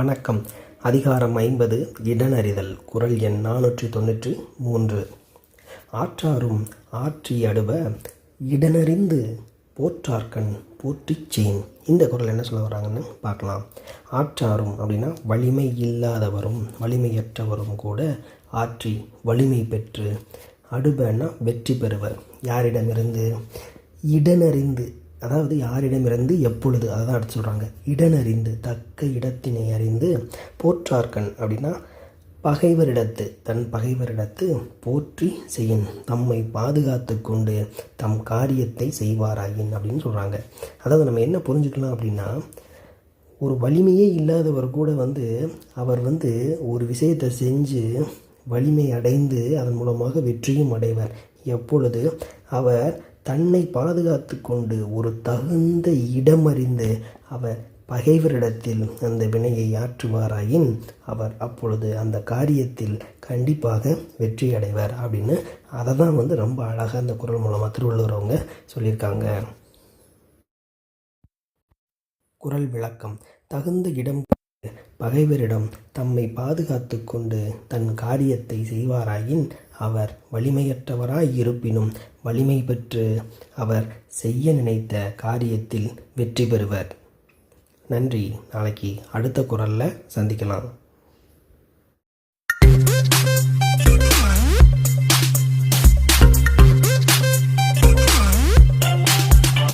வணக்கம். அதிகாரம் ஐம்பது இடனறிதல். குரல் எண் நானூற்றி தொண்ணூற்றி மூன்று. ஆற்றாரும் ஆற்றி அடுப இடனறிந்து போற்றார்கண் போற்றிச் செயின் இந்த குரல் என்ன சொல்ல வராங்கன்னு பார்க்கலாம். ஆற்றாரும் அப்படின்னா வலிமை இல்லாதவரும் வலிமையற்றவரும் கூட ஆற்றி வலிமை பெற்று அடுபன்னா வெற்றி பெறுவர். யாரிடமிருந்து? இடனறிந்து. அதாவது யாரிடமிருந்து எப்பொழுது அதை தான் அடுத்து சொல்கிறாங்க இடனறிந்து தக்க இடத்தினை அறிந்து போற்றார்கண் அப்படின்னா பகைவரிடத்து தன் பகைவரிடத்து போற்றி செய்யின் தம்மை பாதுகாத்து கொண்டு தம் காரியத்தை செய்வாராயின் அப்படின்னு சொல்கிறாங்க அதாவது நம்ம என்ன புரிஞ்சுக்கலாம் அப்படின்னா ஒரு வலிமையே இல்லாதவர் கூட வந்து அவர் வந்து ஒரு விஷயத்தை செஞ்சு வலிமை அடைந்து அதன் மூலமாக வெற்றியும் அடைவர். எப்பொழுது? அவர் தன்னை பாதுகாத்து கொண்டு ஒரு தகுந்த இடமறிந்து அவர் பகைவரிடத்தில் அந்த வினையை ஆற்றுவாராயின் அவர் அப்பொழுது அந்த காரியத்தில் கண்டிப்பாக வெற்றி அடைவார் அப்படின்னு அதை தான் வந்து ரொம்ப அழகாக அந்த குரல் மூலமாக திருவள்ளுவர் அவங்க சொல்லியிருக்காங்க. குரல் விளக்கம். தகுந்த இடம் பகைவரிடம் தம்மை பாதுகாத்து கொண்டு தன் காரியத்தை செய்வாராயின் அவர் வலிமையற்றவராய் இருப்பினும் வலிமை பெற்று அவர் செய்ய நினைத்த காரியத்தில் வெற்றி பெறுவர். நன்றி. நாளைக்கு அடுத்த குரலில் சந்திக்கலாம்.